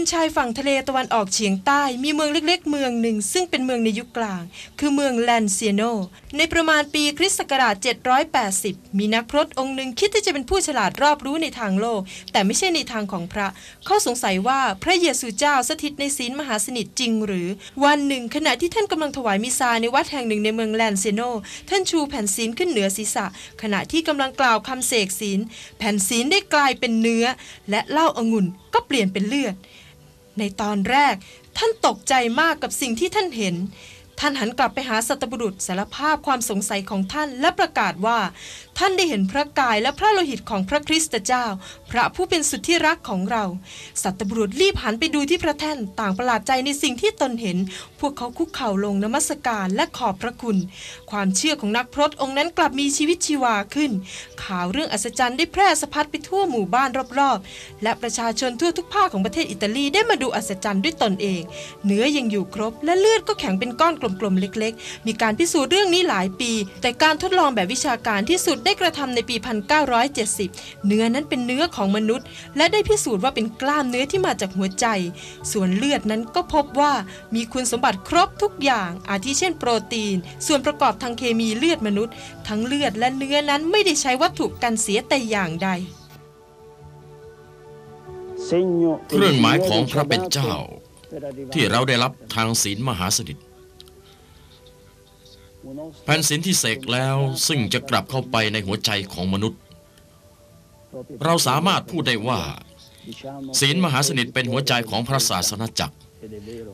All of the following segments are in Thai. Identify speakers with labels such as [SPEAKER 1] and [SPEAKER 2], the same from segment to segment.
[SPEAKER 1] นชายฝั่งทะเลตะวันออกเฉียงใต้มีเมืองเล็กๆ เมืองหนึ่ง ซึ่งเป็นเมืองในยุคกลาง คือเมืองแลนเซียโน ในประมาณปีคริสต์ศักราช 780 มีนักพรตองค์หนึ่งคิดที่จะเป็นผู้ฉลาดรอบรู้ในทางโลก แต่ไม่ใช่ในทางของพระ เขาสงสัยว่าพระเยซูเจ้าสถิตในศีลมหาสนิทจริงหรือ วันหนึ่ง ขณะที่ท่านกำลังถวายมิซาในวัดแห่งหนึ่งในเมืองแลนเซียโน ท่านชูแผ่นศีลขึ้นเหนือศีรษะ ขณะที่กำลังกล่าวคำเสกศีลแผ่นศีลได้กลายเป็นเนื้อ และเหล้าองุ่นก็เปลี่ยนเป็นเลือด ในตอนแรก ท่านตกใจมากกับสิ่งที่ท่านเห็น ท่านหันกลับไปหาสัตบุรุษสารภาพความสงสัยของท่านและประกาศว่า ท่านได้เห็นพระกายและพระโลหิตของพระคริสตเจ้า พระผู้เป็นสุดที่รักของเรา สัตบุรุษรีบหันไปดูที่พระแท่นต่างประหลาดใจในสิ่งที่ตนเห็น พวกเขาคุกเข่าลงนมัสการและขอบพระคุณ ความเชื่อของนักพรตองค์นั้นกลับมีชีวิตชีวาขึ้น ข่าวเรื่องอัศจรรย์ได้แพร่สะพัดไปทั่วหมู่บ้านรอบๆ และประชาชนทั่วทุกภาคของประเทศอิตาลีได้มาดูอัศจรรย์ด้วยตนเอง เนื้อยังอยู่ครบ และเลือดก็แข็งเป็นก้อนกลมๆเล็ก ๆ มีการพิสูจน์เรื่องนี้หลายปี แต่การทดลองแบบวิชาการที่สุดได้กระทำในปี 1970 เนื้อนั้นเป็นเนื้อของมนุษย์ และได้พิสูจน์ว่าเป็นกล้ามเนื้อที่มาจากหัวใจ ส่วนเลือดนั้นก็พบว่ามีคุณสมบัติครบทุกอย่าง อาทิเช่นโปรตีน ส่วนประกอบทางเคมีเลือดมนุษย์ ทั้งเลือดและเนื้อนั้นไม่ได้ใช้วัตถุกันเสียแต่อย่างใด
[SPEAKER 2] เครื่องหมายของพระเป็นเจ้า ที่เราได้รับทางศีลมหาสนิท แผ่นศีลที่เสกแล้วซึ่งจะกลับเข้าไปในหัวใจของมนุษย์ เราสามารถพูดได้ว่า ศีลมหาสนิทเป็นหัวใจของพระศาสนาจักร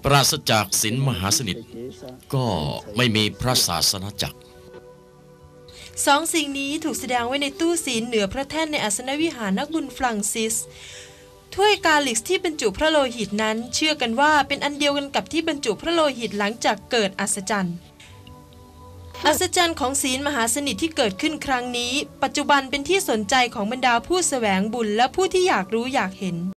[SPEAKER 2] ปราศจากศีลมหาสนิทก็ไม่มีพระศาสนาจักร
[SPEAKER 1] สองสิ่งนี้ถูกแสดงไว้ในตู้ศีลเหนือพระแท่นในอาสนวิหารนักบุญฟรังซิส ถ้วยกาลิกที่บรรจุพระโลหิตนั้น เชื่อกันว่าเป็นอันเดียวกันกับที่บรรจุพระโลหิตหลังจากเกิดอัศจรรย์ อัศจรรย์ของศีลมหาสนิทที่เกิดขึ้นครั้งนี้ ปัจจุบันเป็นที่สนใจของบรรดาผู้แสวงบุญและผู้ที่อยากรู้อยากเห็น